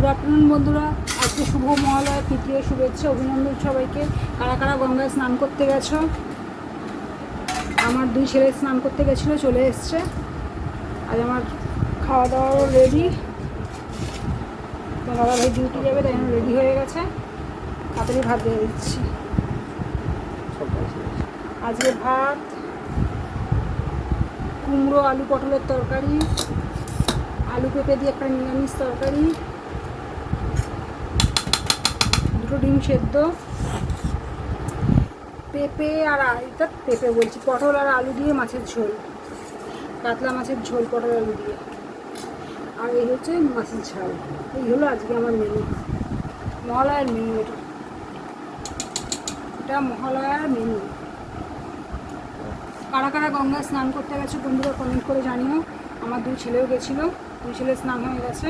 Good afternoon বন্ধুরা, আজকে শুভ মহালয়া, তৃতীয় শুভেচ্ছা, অভিনন্দন সবাইকে। কারা কারা গঙ্গায় স্নান করতে গেছো? আমার দুই ছেলে স্নান করতে গেছিল, চলে এসছে। আজ আমার খাওয়া দাওয়াও রেডি দাদা ভাই ডিউটি যাবে, তাই রেডি হয়ে গেছে। তাড়াতাড়ি ভাত দিয়ে দিচ্ছি। আজকে ভাত, কুমড়ো, আলু পটলের তরকারি, আলু পেঁপে দিয়ে একটা নিরামিষ তরকারি। দুটো ডিম সেদ্ধ। পেঁপে আর এটা পেঁপে বলছি, পটল আর আলু দিয়ে মাছের ঝোল। কাতলা মাছের ঝোল, পটল আলু দিয়ে। আর এই হচ্ছে মাছের ঝাল। এই হলো আজকে আমার মেনু মহালয়ার মেনু এটা। এটা মহালয়ার মেনু কারা কারা গঙ্গায় স্নান করতে গেছে বন্ধুরা কমেন্ট করে জানিও। আমার দুই ছেলেও গেছিল। দুই ছেলে স্নান হয়ে গেছে।